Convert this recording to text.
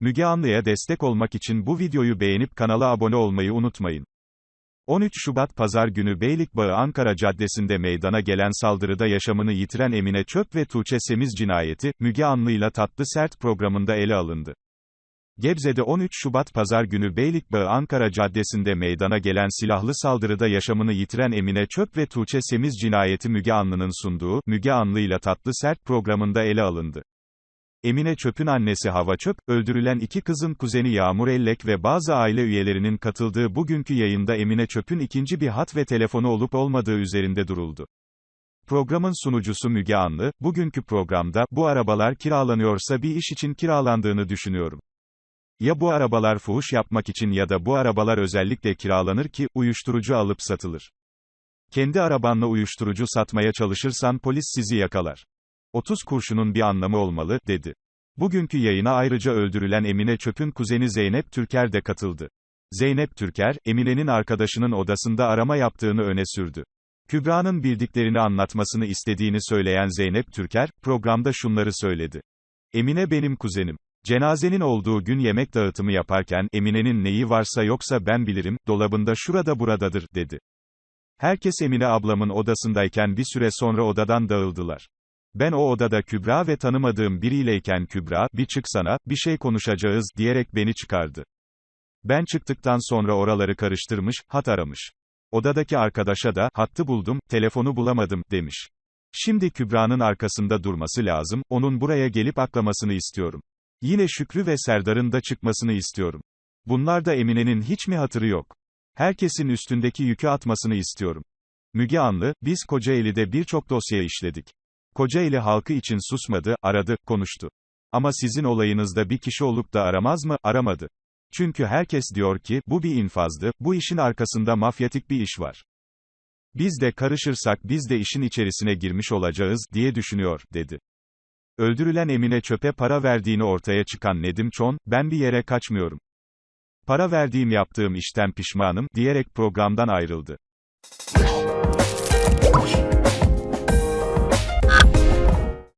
Müge Anlı'ya destek olmak için bu videoyu beğenip kanala abone olmayı unutmayın. 13 Şubat Pazar günü Beylikbağı Ankara Caddesi'nde meydana gelen saldırıda yaşamını yitiren Emine Çöp ve Tuğçe Semiz cinayeti, Müge Anlı'yla Tatlı Sert programında ele alındı. Gebze'de 13 Şubat Pazar günü Beylikbağı Ankara Caddesi'nde meydana gelen silahlı saldırıda yaşamını yitiren Emine Çöp ve Tuğçe Semiz cinayeti Müge Anlı'nın sunduğu, Müge Anlı'yla Tatlı Sert programında ele alındı. Emine Çöp'ün annesi Hava Çöp, öldürülen iki kızın kuzeni Yağmur Ellek ve bazı aile üyelerinin katıldığı bugünkü yayında Emine Çöp'ün ikinci bir hat ve telefonu olup olmadığı üzerinde duruldu. Programın sunucusu Müge Anlı, bugünkü programda, bu arabalar kiralanıyorsa bir iş için kiralandığını düşünüyorum. Ya bu arabalar fuhuş yapmak için ya da bu arabalar özellikle kiralanır ki, uyuşturucu alıp satılır. Kendi arabanla uyuşturucu satmaya çalışırsan polis sizi yakalar. 30 kurşunun bir anlamı olmalı, dedi. Bugünkü yayına ayrıca öldürülen Emine Çöp'ün kuzeni Zeynep Türker de katıldı. Zeynep Türker, Emine'nin arkadaşının odasında arama yaptığını öne sürdü. Kübra'nın bildiklerini anlatmasını istediğini söyleyen Zeynep Türker, programda şunları söyledi. Emine benim kuzenim. Cenazenin olduğu gün yemek dağıtımı yaparken, Emine'nin neyi varsa yoksa ben bilirim, dolabında şurada buradadır, dedi. Herkes Emine ablamın odasındayken bir süre sonra odadan dağıldılar. Ben o odada Kübra ve tanımadığım biriyleyken Kübra, bir çıksana, bir şey konuşacağız, diyerek beni çıkardı. Ben çıktıktan sonra oraları karıştırmış, hat aramış. Odadaki arkadaşa da, hattı buldum, telefonu bulamadım, demiş. Şimdi Kübra'nın arkasında durması lazım, onun buraya gelip aklamasını istiyorum. Yine Şükrü ve Serdar'ın da çıkmasını istiyorum. Bunlar da Emine'nin hiç mi hatırı yok? Herkesin üstündeki yükü atmasını istiyorum. Müge Anlı, biz Kocaeli'de birçok dosya işledik. Kocaeli halkı için susmadı, aradı, konuştu. Ama sizin olayınızda bir kişi olup da aramaz mı, aramadı. Çünkü herkes diyor ki, bu bir infazdı, bu işin arkasında mafyatik bir iş var. Biz de karışırsak biz de işin içerisine girmiş olacağız, diye düşünüyor, dedi. Öldürülen Emine Çöp'e para verdiğini ortaya çıkan Nedim Çon, ben bir yere kaçmıyorum. Para verdiğim yaptığım işten pişmanım, diyerek programdan ayrıldı.